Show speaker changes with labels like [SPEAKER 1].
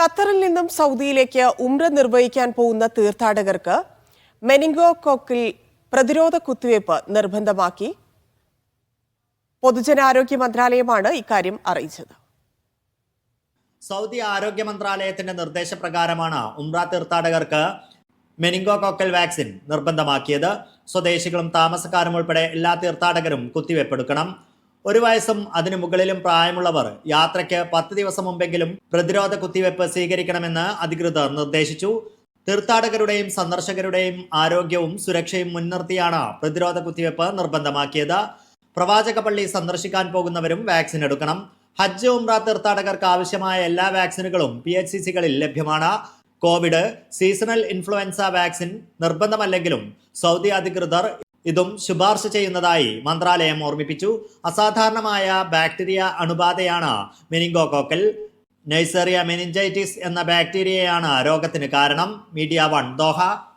[SPEAKER 1] ഖത്തറിൽ നിന്നും സൗദിയിലേക്ക് ഉംറ നിർവഹിക്കാൻ പോകുന്ന തീർത്ഥാടകർക്ക് മെനിങ്കോകോക്കിൽ പ്രതിരോധ കുത്തിവയ്പ് നിർബന്ധമാക്കി. പൊതുജനാരോഗ്യ മന്ത്രാലയമാണ് ഇക്കാര്യം അറിയിച്ചത്.
[SPEAKER 2] സൗദി ആരോഗ്യ മന്ത്രാലയത്തിന്റെ നിർദ്ദേശപ്രകാരമാണ് ഉംറ തീർത്ഥാടകർക്ക് മെനിങ്കോകോക്കൽ വാക്സിൻ നിർബന്ധമാക്കിയത്. സ്വദേശികളും താമസക്കാരും ഉൾപ്പെടെ എല്ലാ തീർത്ഥാടകരും കുത്തിവെപ്പെടുക്കണം ഒരു വയസ്സും അതിനു മുകളിലും പ്രായമുള്ളവർ യാത്രയ്ക്ക് പത്ത് ദിവസം മുമ്പെങ്കിലും പ്രതിരോധ കുത്തിവയ്പ് സ്വീകരിക്കണമെന്ന് അധികൃതർ നിർദ്ദേശിച്ചു. തീർത്ഥാടകരുടെയും സന്ദർശകരുടെയും ആരോഗ്യവും സുരക്ഷയും മുൻനിർത്തിയാണ് പ്രതിരോധ കുത്തിവയ്പ് നിർബന്ധമാക്കിയത്. പ്രവാചക പള്ളി സന്ദർശിക്കാൻ പോകുന്നവരും വാക്സിൻ എടുക്കണം. ഹജ്ജ് ഉംറ തീർത്ഥാടകർക്ക് ആവശ്യമായ എല്ലാ വാക്സിനുകളും പി എച്ച് സി സികളിൽ ലഭ്യമാണ്. കോവിഡ് സീസണൽ ഇൻഫ്ലുവൻസ വാക്സിൻ നിർബന്ധമല്ലെങ്കിലും സൗദി അധികൃതർ ഇതും ശുപാർശ ചെയ്യുന്നതായി മന്ത്രാലയം ഓർമ്മിപ്പിച്ചു. അസാധാരണമായ ബാക്ടീരിയ അണുബാധയാണ് മെനിങ്കോകോക്കൽ നൈസേറിയ മെനിഞ്ചൈറ്റിസ് എന്ന ബാക്ടീരിയയാണ് രോഗത്തിന് കാരണം. Media one Doha.